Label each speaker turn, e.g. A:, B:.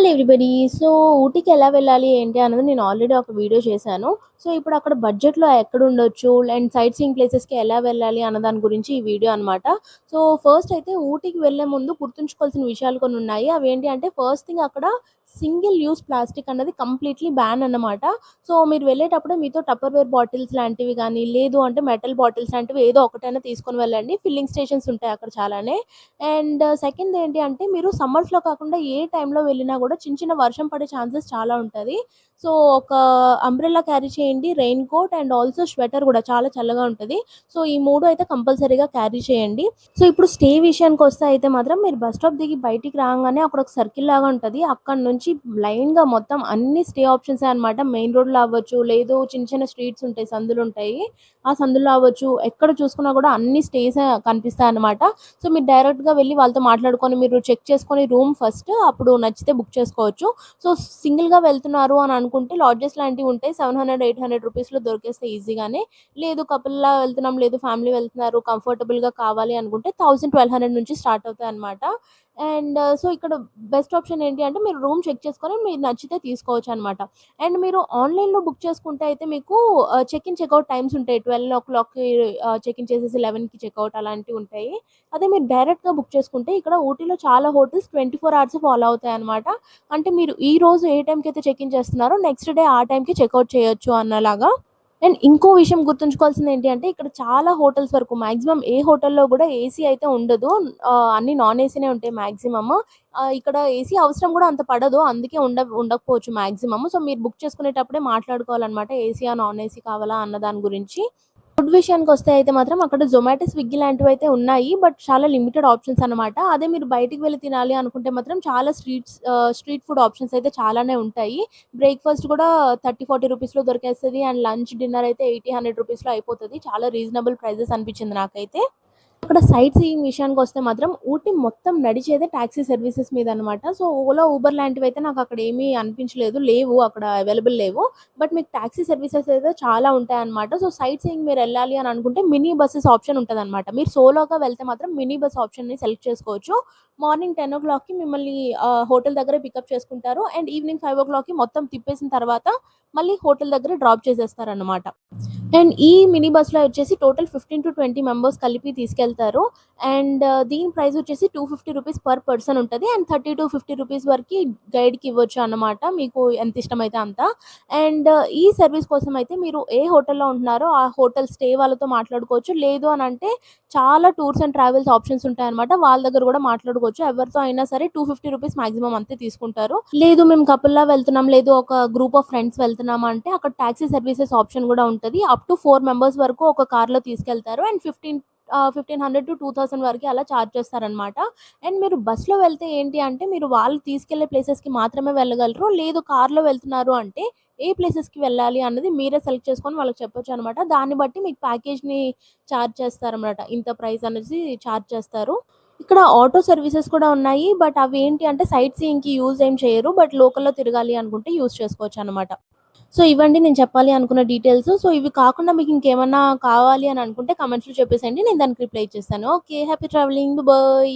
A: Hello everybody so ఊటీకి ఎలా వెళ్ళాలి ఏంటి అన్నది నేను ఆల్రెడీ ఒక వీడియో చేశాను. సో ఇప్పుడు అక్కడ బడ్జెట్లో ఎక్కడ ఉండొచ్చు అండ్ సైట్ సీయింగ్ ప్లేసెస్కి ఎలా వెళ్ళాలి అన్న దాని గురించి ఈ వీడియో అనమాట సో ఫస్ట్ అయితే ఊటీకి వెళ్ళే ముందు గుర్తుంచుకోవాల్సిన విషయాలు కొన్ని ఉన్నాయి. అవి ఏంటి అంటే ఫస్ట్ థింగ్ అక్కడ సింగిల్ యూస్ ప్లాస్టిక్ అన్నది కంప్లీట్లీ బ్యాన్ అన్నమాట. సో మీరు వెళ్ళేటప్పుడు మీతో టప్పర్వేర్ బాటిల్స్ లాంటివి కానీ లేదు అంటే మెటల్ బాటిల్స్ లాంటివి ఏదో ఒకటైనా తీసుకొని వెళ్ళండి. ఫిల్లింగ్ స్టేషన్స్ ఉంటాయి అక్కడ చాలానే. అండ్ సెకండ్ ఏంటి అంటే మీరు సమ్మర్స్లో కాకుండా ఏ టైంలో వెళ్ళినా కూడా చిన్న చిన్న వర్షం పడే ఛాన్సెస్ చాలా ఉంటుంది. సో ఒక అంబ్రెల్లా క్యారీ చేయండి raincoat and also sweater కూడా చాలా చల్లగా ఉంటుంది. సో ఈ మూడు అయితే కంపల్సరీగా క్యారీ చేయండి. సో ఇప్పుడు స్టే విషయానికి వస్తే అయితే మాత్రం మీరు బస్ స్టాప్ దిగి బయటికి రాగానే అక్కడ ఒక సర్కిల్ లాగా ఉంటుంది. అక్కడ నుంచి లైన్గా మొత్తం అన్ని స్టే ఆప్షన్స్ అనమాట మెయిన్ రోడ్లో అవ్వచ్చు లేదు చిన్న చిన్న స్ట్రీట్స్ ఉంటాయి సందులు ఉంటాయి. ఆ సందులో అవ్వచ్చు ఎక్కడ చూసుకున్నా కూడా అన్ని స్టేస్ కనిపిస్తాయి అనమాట సో మీరు డైరెక్ట్గా వెళ్ళి వాళ్ళతో మాట్లాడుకొని మీరు చెక్ చేసుకొని రూమ్ ఫస్ట్ అప్పుడు నచ్చితే బుక్ చేసుకోవచ్చు. సో సింగిల్గా వెళ్తున్నారు అని అనుకుంటే లాడ్జెస్ లాంటివి ఉంటాయి. సెవెన్ హండ్రెడ్ ఎయిట్ హండ్రెడ్ రూపీస్లో దొరికేస్తే ఈజీగానే లేదు కపుల్లా వెళ్తున్నాం లేదు ఫ్యామిలీ వెళ్తున్నారు కంఫర్టబుల్గా కావాలి అనుకుంటే థౌసండ్ ట్వెల్వ్ హండ్రెడ్ నుంచి స్టార్ట్ అవుతాయి అనమాట అండ్ uh, సో ఇక్కడ బెస్ట్ ఆప్షన్ ఏంటి అంటే మీరు రూమ్ చెక్ చేసుకొని మీరు నచ్చితే తీసుకోవచ్చు అనమాట అండ్ మీరు ఆన్లైన్లో బుక్ చేసుకుంటే అయితే మీకు చెక్ ఇన్ చెక్అవుట్ టైమ్స్ ఉంటాయి. ట్వెల్వ్ ఓ క్లాక్కి చెక్ ఇన్ చేసేసి లెవెన్కి చెక్అవుట్ అలాంటివి ఉంటాయి. అదే మీరు డైరెక్ట్గా బుక్ చేసుకుంటే ఇక్కడ ఊటీలో చాలా hotels twenty four hours follow అవుతాయి అనమాట అంటే మీరు ఈ రోజు ఏ టైంకి అయితే చెక్ ఇన్ చేస్తున్నారో నెక్స్ట్ డే ఆ టైంకి చెక్అవుట్ చేయొచ్చు అన్నలాగా. అండ్ ఇంకో విషయం గుర్తుంచుకోవాల్సింది ఏంటి అంటే ఇక్కడ చాలా హోటల్స్ వరకు మ్యాక్సిమం ఏ హోటల్లో కూడా ఏసీ అయితే ఉండదు. అన్ని నాన్ ఏసీనే ఉంటాయి మాక్సిమమ్. ఇక్కడ ఏసీ అవసరం కూడా అంత పడదు. అందుకే ఉండ ఉండకపోవచ్చు మ్యాక్సిమమ్ సో మీరు బుక్ చేసుకునేటప్పుడే మాట్లాడుకోవాలన్నమాట ఏసీయా నాన్ ఏసీ కావాలా అన్న దాని గురించి. ఫుడ్ విషయానికి వస్తే అయితే మాత్రం అక్కడ జొమాటో స్విగ్గీ లాంటివి అయితే ఉన్నాయి. బట్ చాలా లిమిటెడ్ ఆప్షన్స్ అనమాట అదే మీరు బయటికి వెళ్ళి తినాలి అనుకుంటే మాత్రం చాలా స్ట్రీట్స్ స్ట్రీట్ ఫుడ్ ఆప్షన్స్ అయితే చాలానే ఉంటాయి. బ్రేక్ఫాస్ట్ కూడా థర్టీ ఫార్టీ రూపీస్లో దొరికేస్తుంది. అండ్ లంచ్ డిన్నర్ అయితే ఎయిటీ హండ్రెడ్ రూపీస్లో అయిపోతుంది. చాలా రీజనబుల్ ప్రైజెస్ అనిపించింది నాకైతే. అక్కడ సైట్ సీయింగ్ విషయానికి వస్తే మాత్రం ఊటీ మొత్తం నడిచేదే ట్యాక్సీ సర్వీసెస్ మీద అనమాట సో ఓలా ఊబర్ లాంటివి అయితే నాకు అక్కడ ఏమీ అనిపించలేదు. లేవు అక్కడ అవైలబుల్ లేవు. బట్ మీకు ట్యాక్సీ సర్వీసెస్ అయితే చాలా ఉంటాయి అనమాట సో సైట్ సీయింగ్ మీరు వెళ్ళాలి అని అనుకుంటే మినీ బస్సెస్ ఆప్షన్ ఉంటుంది అనమాట మీరు సోలోగా వెళ్తే మాత్రం మినీ బస్ ఆప్షన్ని సెలెక్ట్ చేసుకోవచ్చు. మార్నింగ్ టెన్ ఓ క్లాక్కి మిమ్మల్ని హోటల్ దగ్గర పికప్ చేసుకుంటారు. అండ్ ఈవినింగ్ ఫైవ్ ఓ క్లాక్కి మొత్తం తిప్పేసిన తర్వాత మళ్ళీ హోటల్ దగ్గర డ్రాప్ చేసేస్తారనమాట అండ్ ఈ మినీ బస్లో వచ్చేసి total fifteen to twenty members కలిపి తీసుకెళ్తారు. అండ్ దీని ప్రైస్ వచ్చేసి two fifty rupees per person ఉంటుంది. And thirty to fifty rupees వరకు గైడ్కి ఇవ్వచ్చు అన్నమాట. మీకు ఎంత ఇష్టమైతే అంత. అండ్ ఈ సర్వీస్ కోసం అయితే మీరు ఏ హోటల్లో ఉంటున్నారో ఆ హోటల్ స్టే వాళ్ళతో మాట్లాడుకోవచ్చు. లేదు అని అంటే చాలా టూర్స్ అండ్ ట్రావెల్స్ ఆప్షన్స్ ఉంటాయన్నమాట. వాళ్ళ దగ్గర కూడా మాట్లాడుకోవచ్చు. ఎవరితో అయినా సరే టూ ఫిఫ్టీ రూపీస్ మాక్సిమం అంతే తీసుకుంటారు. లేదు మేము కపుల్లా వెళ్తున్నాం లేదు ఒక గ్రూప్ ఆఫ్ ఫ్రెండ్స్ వెళ్తున్నాం అంటే అక్కడ టాక్సీ సర్వీసెస్ ఆప్షన్ కూడా ఉంటుంది. అప్ టు ఫోర్ మెంబర్స్ వరకు ఒక కార్లో తీసుకెళ్తారు and fifteen fifteen hundred to two thousand వరకు అలా ఛార్జ్ చేస్తారనమాట అండ్ మీరు బస్సులో వెళ్తే ఏంటి అంటే మీరు వాళ్ళు తీసుకెళ్ళే ప్లేసెస్కి మాత్రమే వెళ్ళగలరు. లేదు కార్లో వెళ్తున్నారు అంటే ఏ ప్లేసెస్కి వెళ్ళాలి అన్నది మీరే సెలెక్ట్ చేసుకొని వాళ్ళకి చెప్పొచ్చు అనమాట దాన్ని బట్టి మీకు ప్యాకేజ్ని ఛార్జ్ చేస్తారనమాట ఇంత ప్రైస్ అనేసి ఛార్జ్ చేస్తారు. ఇక్కడ ఆటో సర్వీసెస్ కూడా ఉన్నాయి బట్ అవి ఏంటి అంటే సైట్ సీయింగ్కి యూజ్ ఏం చేయరు బట్ లోకల్లో తిరగాలి అనుకుంటే యూజ్ చేసుకోవచ్చు అనమాట సో ఇవ్వండి నేను చెప్పాలి అనుకున్న డీటెయిల్స్ సో ఇవి కాకుండా మీకు ఇంకేమన్నా కావాలి అని అనుకుంటే కమెంట్స్లో చెప్పేసండి నేను దానికి రిప్లై చేస్తాను. Okay happy travelling bye